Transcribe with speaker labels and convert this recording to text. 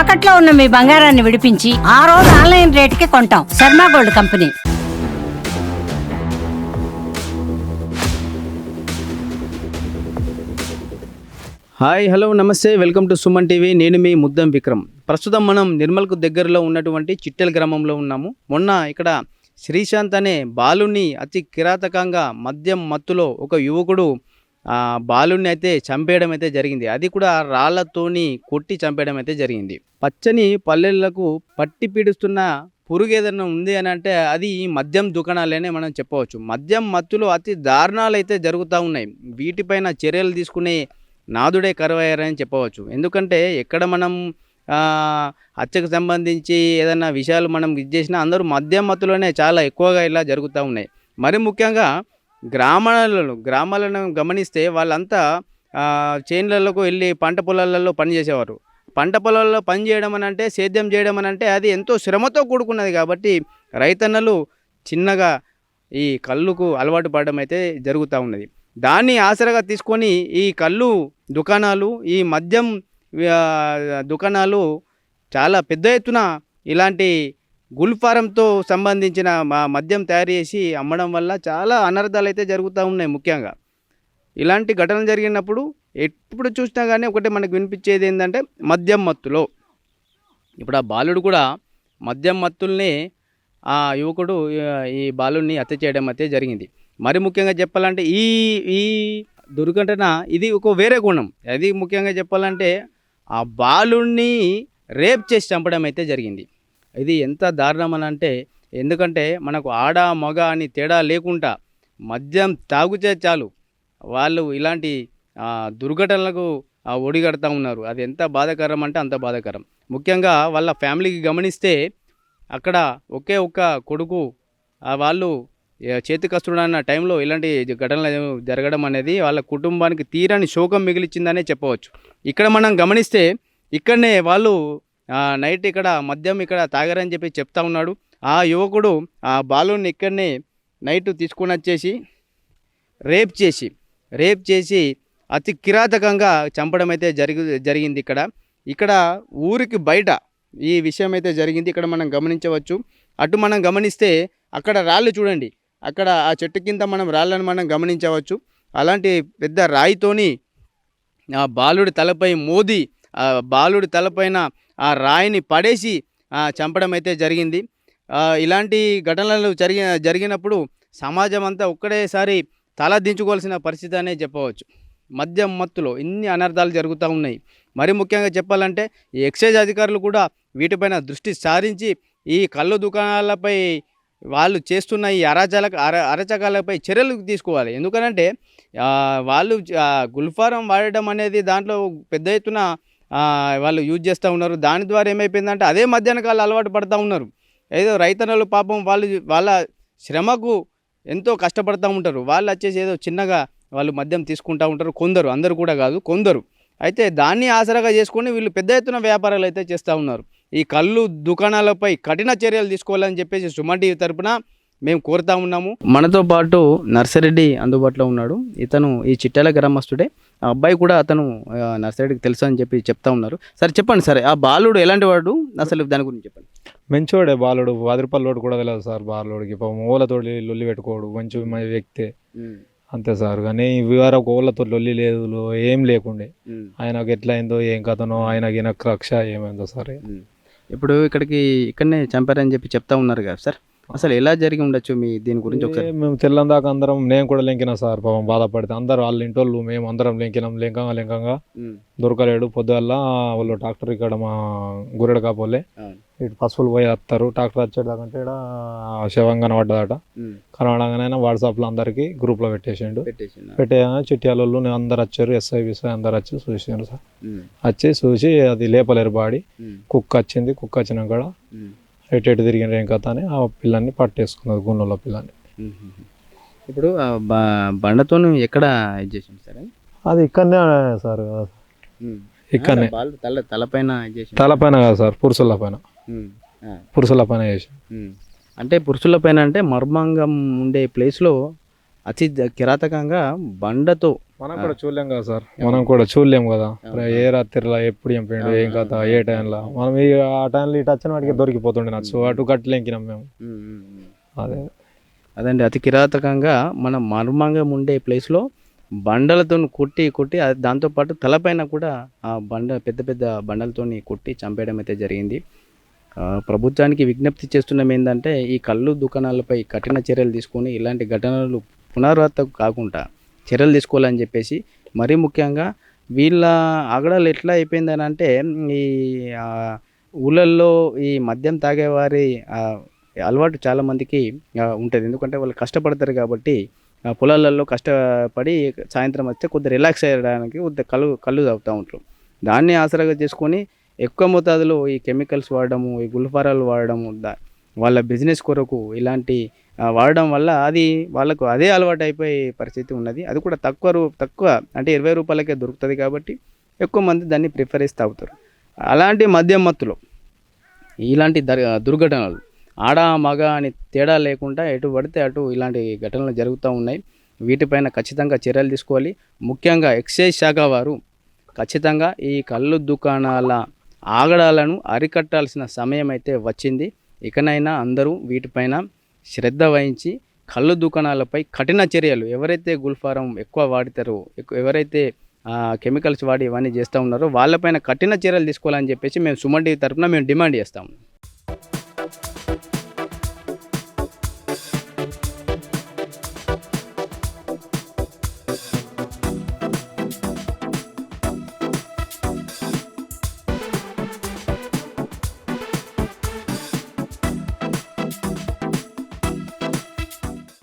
Speaker 1: తాకట్లో ఉన్న మీ బంగారాన్ని విడిపించి ఆ రోజు ఆన్లైన్ రేటుకి కొంటాం. Sharma gold company.
Speaker 2: Hi hello నమస్తే. Welcome to Suman TV. నేను మీ ముద్దం విక్రమ్. ప్రస్తుతం మనం నిర్మల్కు దగ్గరలో ఉన్నటువంటి చిట్టెల గ్రామంలో ఉన్నాము. మొన్న ఇక్కడ శ్రీశాంత్ అనే బాలుని అతి కిరాతకంగా మద్యం మత్తులో ఒక యువకుడు బాలుని అయితే చంపేయడం అయితే జరిగింది. అది కూడా రాళ్ళతోని కొట్టి చంపేయడం అయితే జరిగింది. పచ్చని పల్లెలకు పట్టి పీడిస్తున్న పురుగు ఏదైనా ఉంది అని అంటే అది ఈ మద్యం దుకాణాలనే మనం చెప్పవచ్చు. మద్యం మత్తులో అతి దారుణాలు అయితే జరుగుతూ ఉన్నాయి. వీటిపైన చర్యలు తీసుకునే నాదుడే కరువయ్యారని చెప్పవచ్చు. ఎందుకంటే ఎక్కడ మనం హత్యకు సంబంధించి ఏదైనా విషయాలు మనం ఇది చేసినా అందరూ మద్యం మత్తులోనే చాలా ఎక్కువగా ఇలా జరుగుతూ ఉన్నాయి. మరి ముఖ్యంగా గ్రామాలలో గ్రామాలను గమనిస్తే వాళ్ళంతా చేన్లలోకి వెళ్ళి పంట పొలాలలో పని చేసేవారు పంట పొలాల్లో పని చేయడం అని అంటే సేద్యం చేయడం అని అంటే అది ఎంతో శ్రమతో కూడుకున్నది కాబట్టి రైతన్నలు చిన్నగా ఈ కళ్ళుకు అలవాటు పడడం అయితే జరుగుతూ ఉన్నది. దాన్ని ఆసరగా తీసుకొని ఈ కళ్ళు దుకాణాలు ఈ మద్యం దుకాణాలు చాలా పెద్ద ఎత్తున ఇలాంటి గుల్ఫారంతో సంబంధించిన మా మద్యం తయారు చేసి అమ్మడం వల్ల చాలా అనర్థాలు అయితే జరుగుతూ ఉన్నాయి ముఖ్యంగా. ఇలాంటి ఘటనలు జరిగినప్పుడు ఎప్పుడు చూసినా కానీ ఒకటి మనకు వినిపించేది ఏంటంటే మద్యం మత్తులో. ఇప్పుడు ఆ బాలుడు కూడా మద్యం మత్తుల్ని ఆ యువకుడు ఈ బాలుడిని హత్య చేయడం అయితే జరిగింది. మరి ముఖ్యంగా చెప్పాలంటే ఈ ఈ దుర్ఘటన ఇది ఒక వేరే గుణం. అది ముఖ్యంగా చెప్పాలంటే ఆ బాలుడిని రేప్ చేసి చంపడం అయితే జరిగింది. ఇది ఎంత దారుణం అని అంటే ఎందుకంటే మనకు ఆడ మగ అని తేడా లేకుండా మద్యం తాగుచే చాలు. వాళ్ళు ఇలాంటి దుర్ఘటనలకు ఒడిగడుతూ ఉన్నారు. అది ఎంత బాధాకరం అంటే అంత బాధాకరం. ముఖ్యంగా వాళ్ళ ఫ్యామిలీకి గమనిస్తే అక్కడ ఒకే ఒక్క కొడుకు వాళ్ళు చేతి కష్టడన్న టైంలో ఇలాంటి ఘటనలు జరగడం అనేది వాళ్ళ కుటుంబానికి తీరని శోకం మిగిలిచ్చిందనే చెప్పవచ్చు. ఇక్కడ మనం గమనిస్తే ఇక్కడనే వాళ్ళు నైట్ ఇక్కడ మద్యం ఇక్కడ తాగారని చెప్పి చెప్తా ఉన్నాడు. ఆ యువకుడు ఆ బాలుని ఇక్కడనే నైట్ తీసుకొని వచ్చేసి రేప్ చేసి రేప్ చేసి అతి కిరాతకంగా చంపడం అయితే జరిగి జరిగింది ఇక్కడ. ఇక్కడ ఊరికి బయట ఈ విషయం అయితే జరిగింది. ఇక్కడ మనం గమనించవచ్చు. అటు మనం గమనిస్తే అక్కడ రాళ్ళు చూడండి. అక్కడ ఆ చెట్టు కింద మనం రాళ్ళను మనం గమనించవచ్చు. అలాంటి పెద్ద రాయితోని ఆ బాలుడి తలపై మోది ఆ బాలుడి తలపైన ఆ రాయిని పడేసి చంపడం అయితే జరిగింది. ఇలాంటి ఘటనలు జరిగి జరిగినప్పుడు సమాజం అంతా ఒక్కడేసారి తల దించుకోవాల్సిన పరిస్థితి అనే చెప్పవచ్చు. మద్యం మత్తులో ఇన్ని అనర్థాలు జరుగుతూ ఉన్నాయి. మరి ముఖ్యంగా చెప్పాలంటే ఈ ఎక్సైజ్ అధికారులు కూడా వీటిపైన దృష్టి సారించి ఈ కళ్ళు దుకాణాలపై వాళ్ళు చేస్తున్న ఈ అరాచల అర అరచకాలపై చర్యలు తీసుకోవాలి. ఎందుకనంటే వాళ్ళు గుల్ఫారం వాడటం అనేది దాంట్లో పెద్ద ఎత్తున వాళ్ళు యూజ్ చేస్తూ ఉన్నారు. దాని ద్వారా ఏమైపోయిందంటే అదే మధ్యాహ్న కాలం అలవాటు పడుతూ ఉన్నారు. ఏదో రైతన్నలు పాపం వాళ్ళు వాళ్ళ శ్రమకు ఎంతో కష్టపడుతూ ఉంటారు. వాళ్ళు వచ్చేసి ఏదో చిన్నగా వాళ్ళు మద్యం తీసుకుంటూ ఉంటారు. కొందరు అందరు కూడా కాదు కొందరు. అయితే దాన్ని ఆసరాగా చేసుకొని వీళ్ళు పెద్ద ఎత్తున వ్యాపారాలు అయితే చేస్తూ ఉన్నారు. ఈ కళ్ళు దుకాణాలపై కఠిన చర్యలు తీసుకోవాలని చెప్పేసి సుమన్ టీవీ తరపున మేము కోరుతా ఉన్నాము. మనతో పాటు నర్సరెడ్డి అందుబాటులో ఉన్నాడు. ఇతను ఈ చిట్టాల గ్రామస్తుడే. ఆ అబ్బాయి కూడా అతను నర్సరెడ్డికి తెలుసు అని చెప్పి చెప్తా ఉన్నారు. సరే చెప్పండి సరే ఆ బాలుడు ఎలాంటి వాడు? అసలు దాని గురించి చెప్పండి.
Speaker 3: మంచోడే బాలుడు. పది రూపాయలు కూడా తెలియదు సార్ బాలుడికి. పాపం ఓలతోటి లొల్లి పెట్టుకోడు. మంచి వ్యక్తే. అంతే సార్. కానీ వరకు ఓళ్ళతో లొల్లి లేదు ఏం లేకుండే. ఆయనకు ఎట్లా అయిందో ఏం కథనో ఆయనకి ఈయనకు రక్ష ఏమైందో సార్.
Speaker 2: ఇప్పుడు ఇక్కడికి ఇక్కడనే చంపారని చెప్పి చెప్తా ఉన్నారు కదా సార్. అసలు ఎలా జరిగి ఉండొచ్చు మీ దీని గురించి ఒకసారి?
Speaker 3: మేము తెల్లం దాకా అందరం నేను కూడా లెంకినా సార్ పాపం బాధపడితే అందరు వాళ్ళ ఇంటోళ్ళు మేము అందరం లెంకినాం లెంకంగా లెంకంగా. దొరకలేడు పొద్దుగల్లా వాళ్ళు డాక్టర్ ఇక్కడ మా గురెడ కాపోలే ఇటు పశువులు పోయి వస్తారు డాక్టర్ వచ్చేదాకా అంటే ఈడ శవం కనబడ్డదట. కనబడగానే వాట్సాప్లో అందరికి గ్రూప్లో పెట్టేసిండు. పెట్టేయగానే చిట్యాలలో అందరు వచ్చారు ఎస్ఐ విస్ఐ అందరు వచ్చి చూసారు సార్. వచ్చి చూసి అది లేపలేరు బాడీ. కుక్క వచ్చింది కుక్క వచ్చినాక కూడా ఎటు ఎటు తిరిగిన కథ అని ఆ పిల్లని పట్టేసుకున్నది గున్నెల పిల్లని
Speaker 2: ఇప్పుడు ఆ బ- బండతోను ఎక్కడ ఇది చేసింది సార్? అది?
Speaker 3: ఇక్కడనే సార్ ఇక్కడనే.
Speaker 2: తల తలపైన
Speaker 3: తలపైన కాదు సార్ పురుషుల పైన. పురుషుల పైన చేసి.
Speaker 2: అంటే పురుషుల పైన అంటే మర్మాంగం ఉండే ప్లేస్లో అతి కిరాతకంగా బండతో
Speaker 3: మనం కూడా చూడలేం కదా సార్. మనం కూడా చూడలేం కదా. ఏ రాత్రిలో ఎప్పుడు ఏం పోయిండు ఏం కథ ఏ టైంలో. మనం ఈ ఆ టైంలో ఇటు వచ్చిన వాటికి దొరికిపోతుండే నచ్చు. అటు కట్టలేంకినాం మేము. అదే.
Speaker 2: అదండి అతి కిరాతకంగా మన మర్మంగా ఉండే ప్లేస్లో బండలతో కొట్టి కొట్టి దాంతోపాటు తలపైన కూడా ఆ బండ పెద్ద పెద్ద బండలతో కొట్టి చంపేయడం అయితే జరిగింది. ప్రభుత్వానికి విజ్ఞప్తి చేస్తున్నాం ఏంటంటే ఈ కళ్ళు దుకాణాలపై కఠిన చర్యలు తీసుకొని ఇలాంటి ఘటనలు పునరావృతం కాకుండా చర్యలు తీసుకోవాలని చెప్పేసి మరీ ముఖ్యంగా వీళ్ళ ఆగడాలు ఎట్లా అయిపోయిందని అంటే ఈ ఊళ్ళల్లో ఈ మద్యం తాగేవారి అలవాటు చాలామందికి ఉంటుంది. ఎందుకంటే వాళ్ళు కష్టపడతారు కాబట్టి పొలాలలో కష్టపడి సాయంత్రం వస్తే కొద్దిగా రిలాక్స్ అయ్యడానికి కొద్దిగా కళ్ళు కళ్ళు తాగుతూ ఉంటారు. దాన్ని ఆసరాగా చేసుకొని ఎక్కువ మోతాదులో ఈ కెమికల్స్ వాడడము ఈ గుల్ఫారాలు వాడడము దా వాళ్ళ బిజినెస్ కొరకు ఇలాంటి వాడడం వల్ల అది వాళ్ళకు అదే అలవాటు అయిపోయే పరిస్థితి ఉన్నది. అది కూడా తక్కువ రూ తక్కువ అంటే ఇరవై రూపాయలకే దొరుకుతుంది కాబట్టి ఎక్కువ మంది దాన్ని ప్రిఫర్ చేసి తాగుతారు అలాంటి మద్యం మత్తులో ఇలాంటి దుర్ఘటనలు ఆడ మగ అని తేడా లేకుండా ఎటు పడితే అటు ఇలాంటి ఘటనలు జరుగుతూ ఉన్నాయి. వీటిపైన ఖచ్చితంగా చర్యలు తీసుకోవాలి. ముఖ్యంగా ఎక్సైజ్ శాఖ వారు ఖచ్చితంగా ఈ కళ్ళు దుకాణాల ఆగడాలను అరికట్టాల్సిన సమయం అయితే వచ్చింది. ఇకనైనా అందరూ వీటిపైన శ్రద్ధ వహించి కళ్ళు దుకాణాలపై కఠిన చర్యలు ఎవరైతే గుల్ఫారం ఎక్కువ వాడతారో ఎక్కు- ఎవరైతే కెమికల్స్ వాడి ఇవన్నీ చేస్తూ ఉన్నారో వాళ్ళపైన కఠిన చర్యలు తీసుకోవాలని చెప్పేసి మేము సుమన్ టీవీ తరఫున మేము డిమాండ్ చేస్తాము